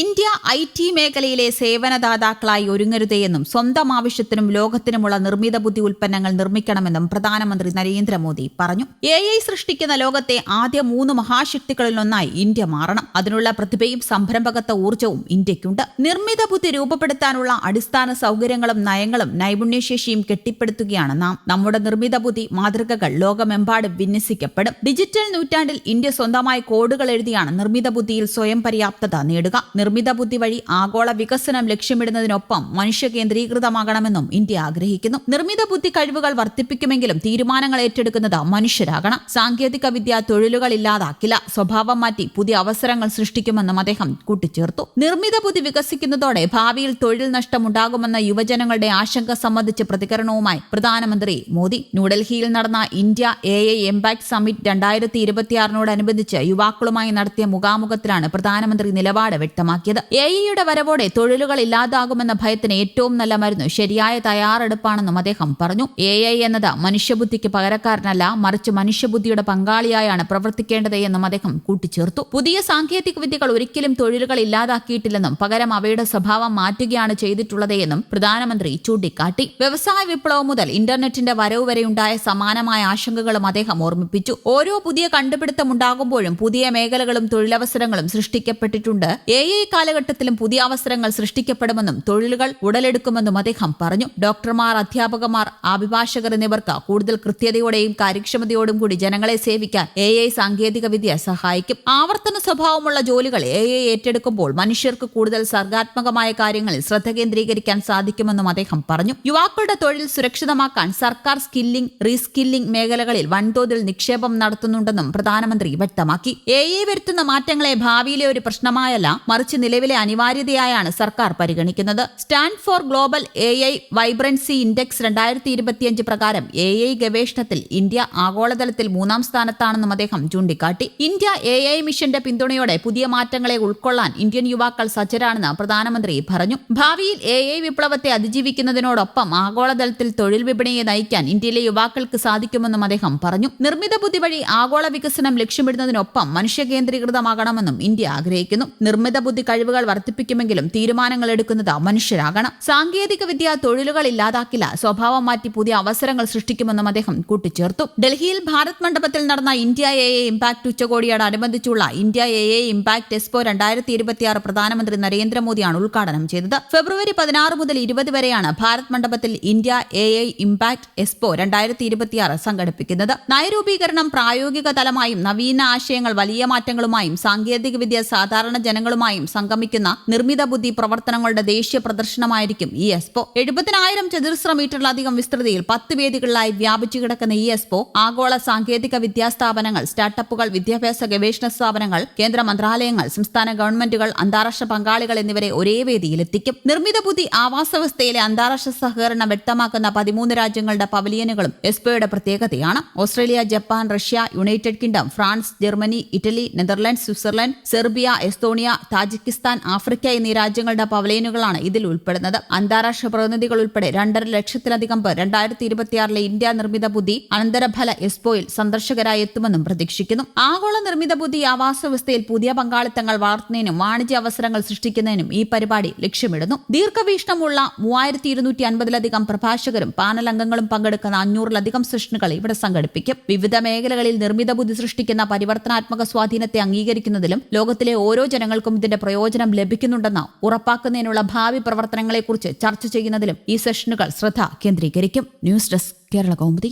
India I T മേഖലയിലെ സേവനദാതാക്കളായി ഒരുങ്ങരുതേയെന്നും സ്വന്തം ആവശ്യത്തിനും ലോകത്തിനുമുള്ള നിർമ്മിത ബുദ്ധി ഉൽപ്പന്നങ്ങൾ നിർമ്മിക്കണമെന്നും പ്രധാനമന്ത്രി നരേന്ദ്രമോദി പറഞ്ഞു. എ ഐ സൃഷ്ടിക്കുന്ന ലോകത്തെ ആദ്യ മൂന്ന് മഹാശക്തികളിലൊന്നായി ഇന്ത്യ മാറണം. അതിനുള്ള പ്രതിഭയും സംരംഭകത്വ ഊർജവും ഇന്ത്യക്കുണ്ട്. നിർമ്മിത ബുദ്ധി രൂപപ്പെടുത്താനുള്ള അടിസ്ഥാന സൗകര്യങ്ങളും നയങ്ങളും നൈപുണ്യശേഷിയും കെട്ടിപ്പടുത്തുകയാണ് നാം. നമ്മുടെ നിർമ്മിത ബുദ്ധി മാതൃകകൾ ലോകമെമ്പാടും വിന്യസിക്കപ്പെടും. ഡിജിറ്റൽ നൂറ്റാണ്ടിൽ ഇന്ത്യ സ്വന്തമായി കോഡുകൾ എഴുതിയാണ് നിർമ്മിത ബുദ്ധിയിൽ സ്വയം പര്യാപ്തത നേടുക. നിർമ്മിത ബുദ്ധി വഴി ആഗോള വികസനം ലക്ഷ്യമിടുന്നതിനൊപ്പം മനുഷ്യ കേന്ദ്രീകൃതമാകണമെന്നും ഇന്ത്യ ആഗ്രഹിക്കുന്നു. നിർമ്മിത ബുദ്ധി കഴിവുകൾ വർദ്ധിപ്പിക്കുമെങ്കിലും തീരുമാനങ്ങൾ ഏറ്റെടുക്കുന്നത് മനുഷ്യരാകണം. സാങ്കേതിക വിദ്യ തൊഴിലുകൾ ഇല്ലാതാക്കില്ല. സ്വഭാവം മാറ്റി പുതിയ അവസരങ്ങൾ സൃഷ്ടിക്കുമെന്നും അദ്ദേഹം കൂട്ടിച്ചേർത്തു. നിർമ്മിത ബുദ്ധി വികസിക്കുന്നതോടെ ഭാവിയിൽ തൊഴിൽ നഷ്ടമുണ്ടാകുമെന്ന യുവജനങ്ങളുടെ ആശങ്ക സംബന്ധിച്ച് പ്രതികരണവുമായി പ്രധാനമന്ത്രി മോദി. ന്യൂഡൽഹിയിൽ നടന്ന India A I impact summit രണ്ടായിരത്തി ഇരുപത്തിയാറിനോടനുബന്ധിച്ച് യുവാക്കളുമായി നടത്തിയ മുഖാമുഖത്തിലാണ് പ്രധാനമന്ത്രി നിലപാട് വ്യക്തമാക്കിയത്. എ ഇയുടെ വരവോടെ തൊഴിലുകൾ ഇല്ലാതാകുമെന്ന ഭയത്തിന് ഏറ്റവും നല്ല മരുന്ന് ശരിയായ തയ്യാറെടുപ്പാണെന്നും അദ്ദേഹം പറഞ്ഞു. എ ഐ എന്നത് മനുഷ്യബുദ്ധിക്ക് പകരക്കാരനല്ല മറിച്ച് മനുഷ്യബുദ്ധിയുടെ പങ്കാളിയായാണ് പ്രവർത്തിക്കേണ്ടത് എന്നും അദ്ദേഹം കൂട്ടിച്ചേർത്തു. പുതിയ സാങ്കേതിക വിദ്യകൾ ഒരിക്കലും തൊഴിലുകൾ ഇല്ലാതാക്കിയിട്ടില്ലെന്നും പകരം അവയുടെ സ്വഭാവം മാറ്റുകയാണ് ചെയ്തിട്ടുള്ളത് എന്നും പ്രധാനമന്ത്രി ചൂണ്ടിക്കാട്ടി. വ്യവസായ വിപ്ലവം മുതൽ ഇന്റർനെറ്റിന്റെ വരവ് വരെയുണ്ടായ സമാനമായ ആശങ്കകളും അദ്ദേഹം ഓർമ്മിപ്പിച്ചു. ഓരോ പുതിയ കണ്ടുപിടുത്തം ഉണ്ടാകുമ്പോഴും പുതിയ മേഖലകളും തൊഴിലവസരങ്ങളും സൃഷ്ടിക്കപ്പെട്ടിട്ടുണ്ട്. എ ഐ കാലഘട്ടത്തിലും പുതിയ അവസരങ്ങൾ സൃഷ്ടിക്കപ്പെടുമെന്നും തൊഴിലുകൾ ഉടലെടുക്കുമെന്നും അദ്ദേഹം പറഞ്ഞു. ഡോക്ടർമാർ അധ്യാപകമാർ അഭിഭാഷകർ എന്നിവർക്ക് കൂടുതൽ കൃത്യതയോടെയും കാര്യക്ഷമതയോടും കൂടി ജനങ്ങളെ സേവിക്കാൻ എ ഐ സാങ്കേതിക വിദ്യ സഹായിക്കും. ആവർത്തന സ്വഭാവമുള്ള ജോലികൾ എ ഐ ഏറ്റെടുക്കുമ്പോൾ മനുഷ്യർക്ക് കൂടുതൽ സർഗാത്മകമായ കാര്യങ്ങളിൽ ശ്രദ്ധ കേന്ദ്രീകരിക്കാൻ സാധിക്കുമെന്നും അദ്ദേഹം പറഞ്ഞു. യുവാക്കളുടെ തൊഴിൽ സുരക്ഷിതമാക്കാൻ സർക്കാർ സ്കില്ലിംഗ് റീസ്കില്ലിംഗ് മേഖലകളിൽ വൻതോതിൽ നിക്ഷേപം നടത്തുന്നുണ്ടെന്നും പ്രധാനമന്ത്രി വ്യക്തമാക്കി. എ ഐ വരുത്തുന്ന മാറ്റങ്ങളെ ഭാവിയിലെ ഒരു പ്രശ്നമായല്ല നിലവിലെ അനിവാര്യതയായാണ് സർക്കാർ പരിഗണിക്കുന്നത്. Stand for global A I vibrancy index രണ്ടായിരത്തി ഇരുപത്തിയഞ്ച് പ്രകാരം എ ഐ ഗവേഷണത്തിൽ ഇന്ത്യ ആഗോളതലത്തിൽ മൂന്നാം സ്ഥാനത്താണെന്നും അദ്ദേഹം ചൂണ്ടിക്കാട്ടി. ഇന്ത്യ എ ഐ മിഷന്റെ പിന്തുണയോടെ പുതിയ മാറ്റങ്ങളെ ഉൾക്കൊള്ളാൻ ഇന്ത്യൻ യുവാക്കൾ സജ്ജരാണെന്ന് പ്രധാനമന്ത്രി പറഞ്ഞു. ഭാവിയിൽ എ ഐ വിപ്ലവത്തെ അതിജീവിക്കുന്നതിനോടൊപ്പം ആഗോളതലത്തിൽ തൊഴിൽ വിപണിയെ നയിക്കാൻ ഇന്ത്യയിലെ യുവാക്കൾക്ക് സാധിക്കുമെന്നും അദ്ദേഹം പറഞ്ഞു. നിർമ്മിത ബുദ്ധി വഴി ആഗോള വികസനം ലക്ഷ്യമിടുന്നതിനൊപ്പം മനുഷ്യ കേന്ദ്രീകൃതമാകണമെന്നും ഇന്ത്യ ആഗ്രഹിക്കുന്നു. നിർമ്മിത ബുദ്ധി കഴിവുകൾ വർദ്ധിപ്പിക്കുമെങ്കിലും തീരുമാനങ്ങൾ എടുക്കുന്നത് മനുഷ്യരാകണം. സാങ്കേതിക വിദ്യ തൊഴിലുകൾ ഇല്ലാതാക്കില്ല. സ്വഭാവം മാറ്റി പുതിയ അവസരങ്ങൾ സൃഷ്ടിക്കുമെന്നും അദ്ദേഹം കൂട്ടിച്ചേർത്തു. ഡൽഹിയിൽ ഭാരത് മണ്ഡപത്തിൽ നടന്ന India A A impact ഉച്ചകോടിയോടനുബന്ധിച്ചുള്ള India A I impact expo രണ്ടായിരത്തി ഇരുപത്തിയാറ് പ്രധാനമന്ത്രി നരേന്ദ്രമോദിയാണ് ഉദ്ഘാടനം ചെയ്തത്. ഫെബ്രുവരി പതിനാറ് മുതൽ ഇരുപത് വരെയാണ് ഭാരത് മണ്ഡപത്തിൽ India A I impact expo രണ്ടായിരത്തി ഇരുപത്തിയാറ് സംഘടിപ്പിക്കുന്നത്. നയരൂപീകരണം പ്രായോഗിക തലമായും നവീന ആശയങ്ങൾ വലിയ മാറ്റങ്ങളുമായും സാങ്കേതികവിദ്യ സാധാരണ ജനങ്ങളുമായും സംഗമിക്കുന്ന നിർമ്മിത ബുദ്ധി പ്രവർത്തനങ്ങളുടെ ദേശീയ പ്രദർശനമായിരിക്കും ഈ എക്സ്പോ. എഴുപതിനായിരം ചതുരശ്ര മീറ്ററിലധികം വിസ്തൃതിയിൽ പത്ത് വേദികളിലായി വ്യാപിച്ചു കിടക്കുന്ന ഈ എക്സ്പോ ആഗോള സാങ്കേതിക വിദ്യാ സ്ഥാപനങ്ങൾ സ്റ്റാർട്ടപ്പുകൾ വിദ്യാഭ്യാസ ഗവേഷണ സ്ഥാപനങ്ങൾ കേന്ദ്ര മന്ത്രാലയങ്ങൾ സംസ്ഥാന ഗവൺമെന്റുകൾ അന്താരാഷ്ട്ര പങ്കാളികൾ എന്നിവരെ ഒരേ വേദിയിലെത്തിക്കും നിർമ്മിത ബുദ്ധി ആവാസ വ്യവസ്ഥയിലെ അന്താരാഷ്ട്ര സഹകരണം വ്യക്തമാക്കുന്ന പതിമൂന്ന് രാജ്യങ്ങളുടെ പവലിയനുകളും എസ്പോയുടെ പ്രത്യേകതയാണ്. Australia Japan Russia United Kingdom France Germany Italy Netherland Switzerland Serbia Estonia Tajikistan Africa എന്നീ രാജ്യങ്ങളുടെ പവലിയനുകളാണ് ഇതിൽ ഉൾപ്പെടുന്നത്. അന്താരാഷ്ട്ര പ്രതിനിധികൾ ഉൾപ്പെടെ രണ്ടര ലക്ഷത്തിലധികം പേർ രണ്ടായിരത്തി ഇരുപത്തിയാറിലെ ഇന്ത്യ നിർമ്മിത ബുദ്ധി അനന്തരഫല എക്സ്പോയിൽ സന്ദർശകരായി എത്തുമെന്നും പ്രതീക്ഷിക്കുന്നു. ആഗോള നിർമ്മിത ബുദ്ധി ആവാസ വ്യവസ്ഥയിൽ പുതിയ പങ്കാളിത്തങ്ങൾ വളർത്തുന്നതിനും വാണിജ്യ അവസരങ്ങൾ സൃഷ്ടിക്കുന്നതിനും ഈ പരിപാടി ലക്ഷ്യമിടുന്നു. ദീർഘവീക്ഷണമുള്ള മൂവായിരത്തി ഇരുന്നൂറ്റി അൻപതിലധികം പ്രഭാഷകരും പാനൽ അംഗങ്ങളും പങ്കെടുക്കുന്ന അഞ്ഞൂറിലധികം സെഷനുകൾ ഇവിടെ സംഘടിപ്പിക്കും. വിവിധ മേഖലകളിൽ നിർമ്മിത ബുദ്ധി സൃഷ്ടിക്കുന്ന പരിവർത്തനാത്മക സ്വാധീനത്തെ അംഗീകരിക്കുന്നതിലും ലോകത്തിലെ ഓരോ ജനങ്ങൾക്കും ഇതിന്റെ പ്രയോജനം ലഭിക്കുന്നുണ്ടെന്ന് ഉറപ്പാക്കുന്നതിനുള്ള ഭാവി പ്രവർത്തനങ്ങളെക്കുറിച്ച് ചർച്ച ചെയ്യുന്നതിലും ഈ സെഷനുകൾ ശ്രദ്ധ കേന്ദ്രീകരിക്കും. News desk Kerala Kaumudi.